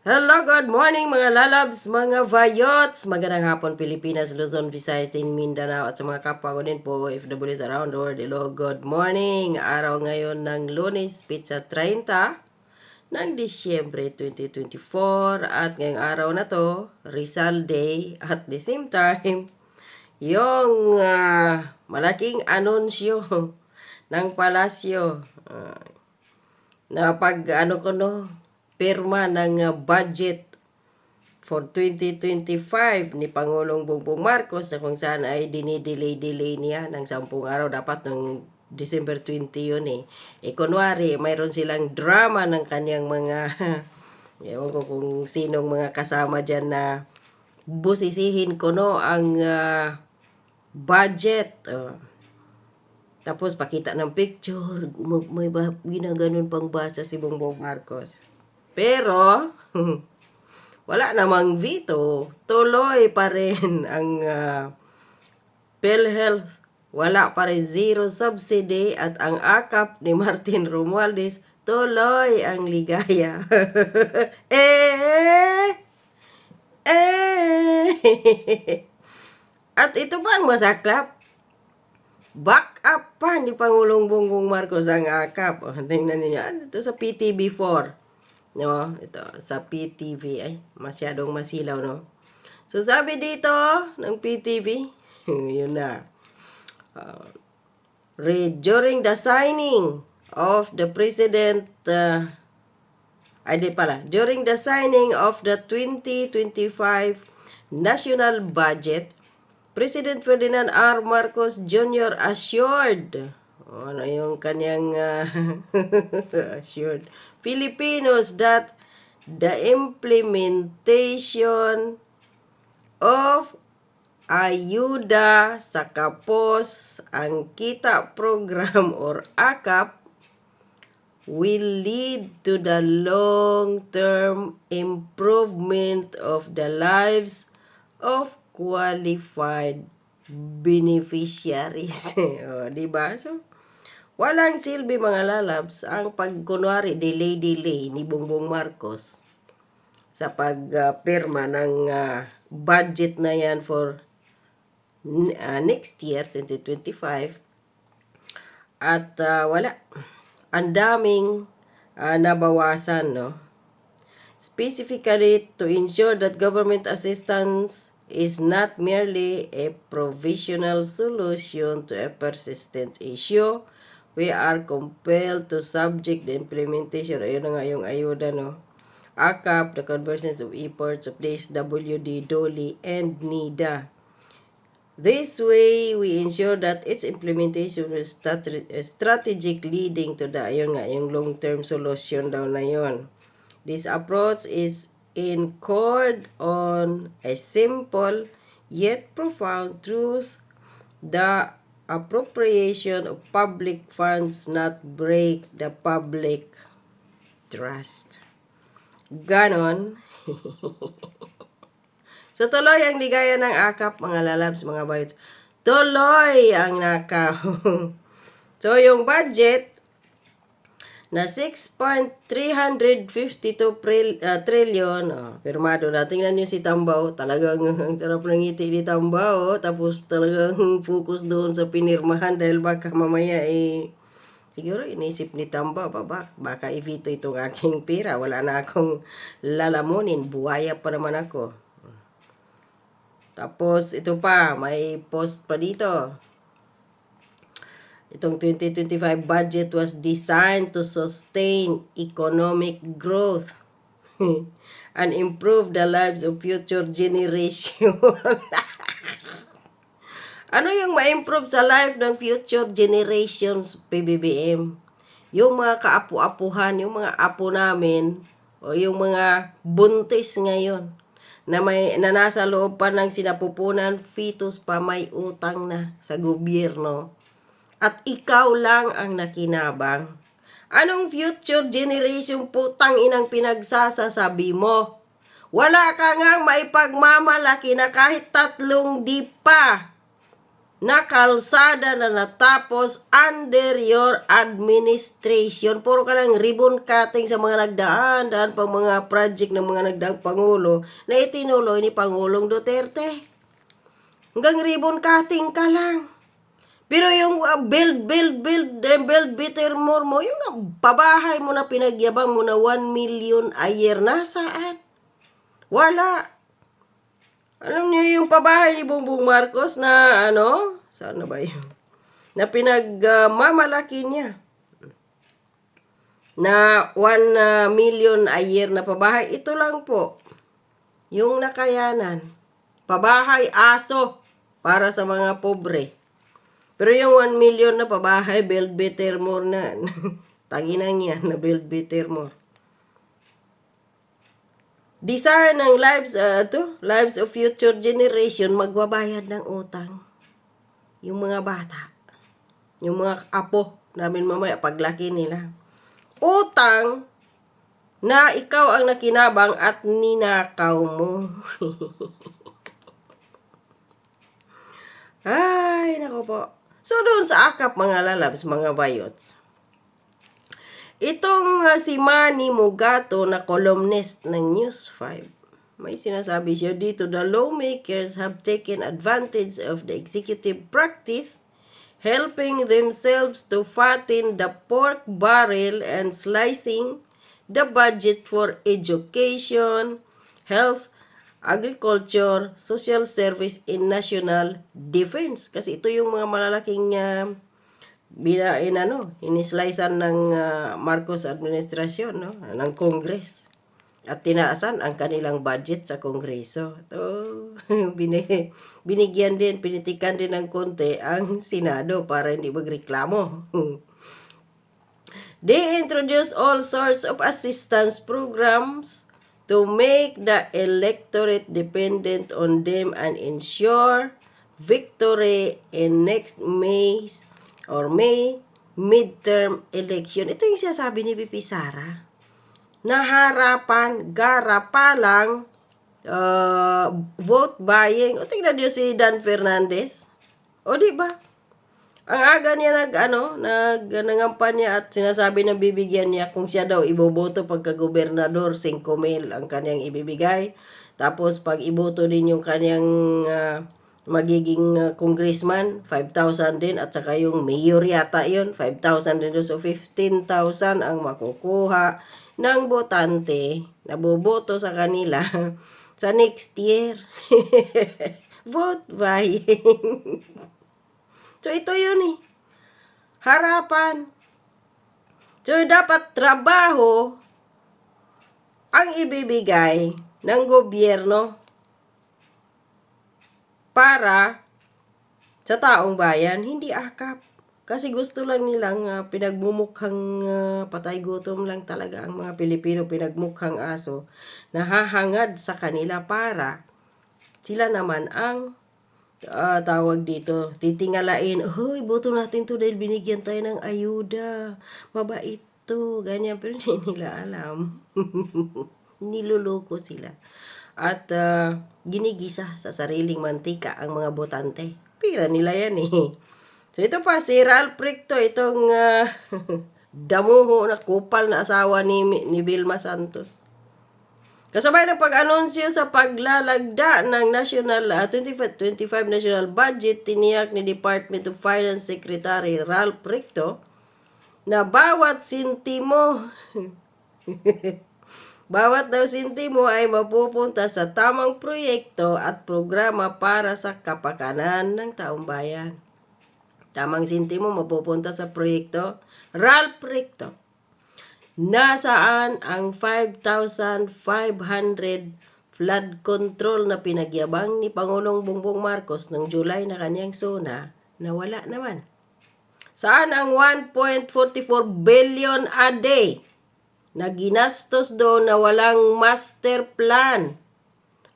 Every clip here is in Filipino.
Hello, good morning mga lalabs, mga vayots. Magandang hapon Pilipinas, Luzon, Visayas, in Mindanao at sa mga kapwa ko din po OFWs around the world. Hello, good morning. Araw ngayon ng Lunes, pizza 30 ng Disyembre 2024 at ngayong araw na to, Rizal Day at the same time, yung ah, malaking anunsyo ng palasyo ah, na pag ano ko no, pirma ng ah, budget for 2025 ni Pangulong Bongbong Marcos na kung saan ay dinidelay-delay niya ng sampung araw. Dapat ng December 20 yun eh. Eh kunwari, mayroon silang drama ng kanyang mga, ewan ko kung sinong mga kasama dyan na busisihin ko no ang ah, budget. Oh. Tapos pakita ng picture, may, may ginaganon pang basa si Bongbong Marcos. Pero, wala namang veto. Tuloy pa rin ang uh, PhilHealth. Wala pa rin zero subsidy at ang akap ni Martin Romualdez tuloy ang ligaya. eh! Eh! At ito ba ang masaklap? Back up pa ni Pangulong Bongbong Marcos ang akap. O, tingnan niyo yan. Ito sa PTB4. No, ito sa PTV ay masyadong masilaw no. So sabi dito ng PTV, yun na. Uh, read during the signing of the president uh, ay di pala, during the signing of the 2025 national budget, President Ferdinand R. Marcos Jr. assured ano yung kanyang uh, assured Filipinos that the implementation of ayuda sa kapos ang kita program or AKAP will lead to the long-term improvement of the lives of qualified beneficiaries. o, di ba? So, walang silbi mga lalabs ang pagkunwari delay-delay ni Bongbong Marcos sa pagpirma ng ah, budget na yan for uh, next year, 2025. At ah, wala. Ang daming ah, nabawasan, no? Specifically, to ensure that government assistance is not merely a provisional solution to a persistent issue, we are compelled to subject the implementation, ayun na nga yung ayuda, no? ACAP, the conversions of efforts of the SWD, DOLI, and NIDA. This way, we ensure that its implementation is strate- strategic leading to the, ayun nga, yung long-term solution daw na yun. This approach is anchored on a simple yet profound truth the appropriation of public funds not break the public trust. Ganon. so tuloy ang ligaya ng akap, mga lalabs, mga bayot. Tuloy ang nakaw. so yung budget na 6.352 pril, uh, trillion, oh, pirmado na. Tingnan niyo si Tambaw, talagang ang sarap ng ngiti ni Tambaw, oh, tapos talagang focus doon sa pinirmahan dahil baka mamaya eh, siguro inisip ni Tambaw, baba, baka i-veto itong aking pera, wala na akong lalamunin, buhaya pa naman ako. Tapos ito pa, may post pa dito. Itong 2025 budget was designed to sustain economic growth and improve the lives of future generation. ano yung ma-improve sa life ng future generations, PBBM? Yung mga kaapu-apuhan, yung mga apo namin, o yung mga buntis ngayon, na may na nasa loob pa ng sinapupunan fetus pa may utang na sa gobyerno at ikaw lang ang nakinabang. Anong future generation putang inang pinagsasasabi mo? Wala ka nga maipagmamalaki na kahit tatlong di pa. na kalsada na natapos under your administration. Puro ka lang ribbon cutting sa mga nagdaan, daan pang mga project ng mga nagdaang Pangulo na itinuloy ni Pangulong Duterte. Hanggang ribbon cutting ka lang. Pero yung uh, build, build, build, and build better more mo, yung uh, pabahay mo na pinagyabang mo na 1 million a year, nasaan? Wala. Alam niyo yung pabahay ni Bongbong Marcos na ano? Saan na ba yun? Na pinagmamalaki niya. Na 1 million a year na pabahay. Ito lang po. Yung nakayanan. Pabahay aso para sa mga pobre. Pero yung 1 million na pabahay, build better more na. Tanginang yan na build better more. Desire ng lives, uh, to, lives of future generation, magbabayad ng utang. Yung mga bata. Yung mga apo namin mamaya paglaki nila. Utang na ikaw ang nakinabang at ninakaw mo. Ay, nako po. So, doon sa akap mga lalabs, mga bayots. Itong uh, si Manny Mugato na columnist ng News 5, may sinasabi siya dito, the lawmakers have taken advantage of the executive practice helping themselves to fatten the pork barrel and slicing the budget for education, health, agriculture, social service, and national defense. Kasi ito yung mga malalaking uh, binain ano, inislicean ng uh, Marcos administrasyon, no? ng Congress. At tinaasan ang kanilang budget sa Kongreso. Binig, binigyan din, pinitikan din ng konti ang Senado para hindi magreklamo. They introduce all sorts of assistance programs to make the electorate dependent on them and ensure victory in next May's or May midterm election. Ito yung sinasabi ni Bibi Sara. Na harapan, garapalang uh, vote buying. O tingnan niyo si Dan Fernandez. O di ba? Ang aga niya nag ano, nag nangampanya at sinasabi na bibigyan niya kung siya daw iboboto pagka gobernador 5 mil ang kanyang ibibigay. Tapos pag iboto din yung kanyang uh, magiging uh, congressman, 5,000 din. At saka yung mayor yata yun, 5,000 din. So, 15,000 ang makukuha ng botante na boboto sa kanila sa next year. Vote buying. So, ito yun eh. Harapan. So, dapat trabaho ang ibibigay ng gobyerno para sa taong bayan, hindi akap. Kasi gusto lang nilang uh, pinagmumukhang uh, patay gutom lang talaga ang mga Pilipino pinagmukhang aso na hahangad sa kanila para sila naman ang uh, tawag dito, titingalain, hoy, boto natin to dahil binigyan tayo ng ayuda. Mabait to, ganyan. Pero hindi nila alam. Niluloko sila at uh, ginigisa sa sariling mantika ang mga botante. Pira nila yan eh. So ito pa, si Ralph Pricto, itong uh, damuho na kupal na asawa ni, ni Vilma Santos. Kasabay ng pag-anunsyo sa paglalagda ng National uh, 25, 25 National Budget, tiniyak ni Department of Finance Secretary Ralph Pricto na bawat sintimo Bawat daw sintimo ay mapupunta sa tamang proyekto at programa para sa kapakanan ng taong bayan. Tamang sintimo mapupunta sa proyekto Ralph Recto. Nasaan ang 5,500 flood control na pinagyabang ni Pangulong Bongbong Marcos noong July na kanyang sona na wala naman? Saan ang 1.44 billion a day na ginastos doon na walang master plan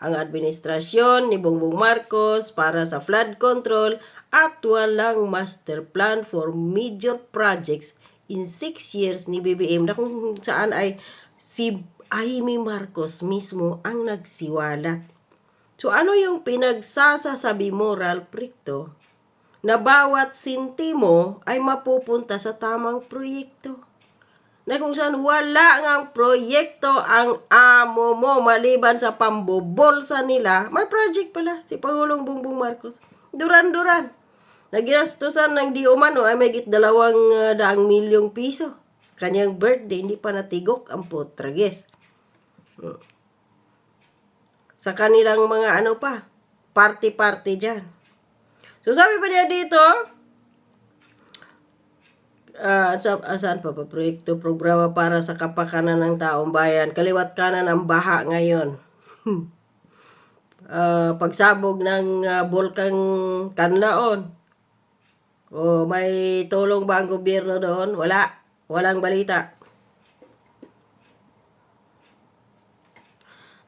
ang administrasyon ni Bongbong Marcos para sa flood control at walang master plan for major projects in 6 years ni BBM na kung saan ay si Amy Marcos mismo ang nagsiwalat. So ano yung pinagsasasabi moral prikto na bawat sintimo ay mapupunta sa tamang proyekto. Na kung saan wala ngang proyekto ang amo mo maliban sa pambobolsa nila, may project pala si Pangulong Bongbong Marcos. Duran-duran. Naginastusan ng di umano ay may dalawang ah, daang milyong piso. Kanyang birthday, hindi pa natigok ang potrages. Sa kanilang mga ano pa, party-party dyan. So sabi pa niya dito, ah sa, ah, saan pa ba? Proyekto, programa para sa kapakanan ng taong bayan. Kaliwat kanan ang baha ngayon. Ah, pagsabog ng ah, Bulkang Kanlaon. O may tulong ba ang gobyerno doon? Wala. Walang balita.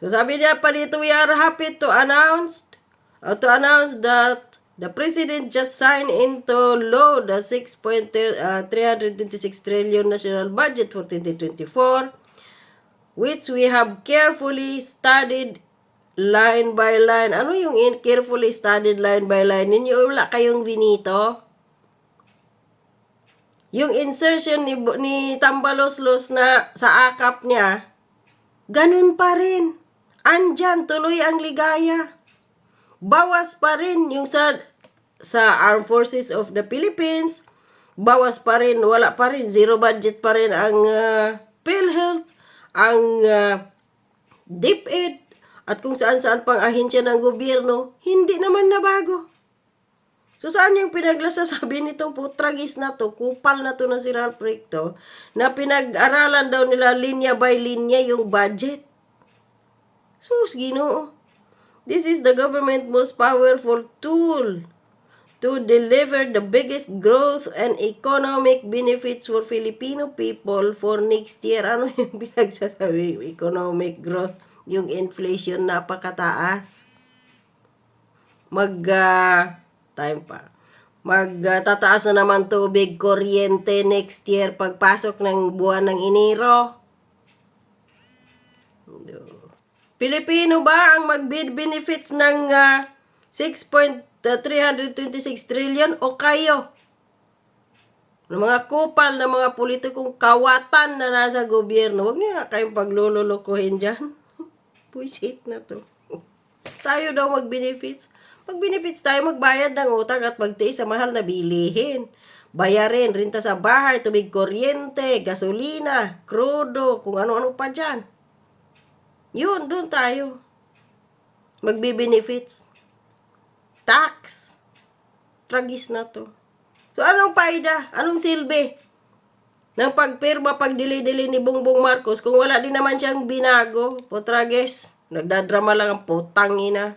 So sabi niya pa dito, we are happy to announce uh, to announce that the president just signed into law the 6.326 trillion national budget for 2024 which we have carefully studied line by line. Ano yung carefully studied line by line? Ninyo wala kayong binito? Yung insertion ni, ni Tambaloslos na sa akap niya, ganun pa rin. Andyan, tuloy ang ligaya. Bawas pa rin yung sa sa Armed Forces of the Philippines. Bawas pa rin, wala pa rin, zero budget pa rin ang uh, PhilHealth, ang uh, DepEd, at kung saan-saan pang ahensya ng gobyerno, hindi naman nabago. So saan yung pinaglasasabi nitong putragis na to, kupal na to ng Siral Proyekto, na pinag-aralan daw nila linya by linya yung budget. Sus, ginoo. This is the government most powerful tool to deliver the biggest growth and economic benefits for Filipino people for next year. Ano yung pinagsasabi? Economic growth. Yung inflation napakataas. Mag, ah, time pa. Mag, ah, tataas na naman tubig, kuryente next year pagpasok ng buwan ng Enero. Pilipino ba ang magbid benefits ng ah, 6.326 trillion o kayo? Ng mga kupal na mga politikong kawatan na nasa gobyerno. Huwag niyo nga kayong paglululukuhin dyan. Puisit na to. tayo daw mag-benefits. Mag-benefits tayo, magbayad ng utang at magtiis sa mahal na bilihin. Bayarin, rinta sa bahay, tubig kuryente, gasolina, krudo, kung ano-ano pa dyan. Yun, doon tayo. Magbe-benefits. Tax. Tragis na to. So, anong paida? Anong silbi? Ng pagpirma, pagdili-dili ni Bongbong Marcos, kung wala din naman siyang binago, potrages, nagdadrama lang ang putang ina.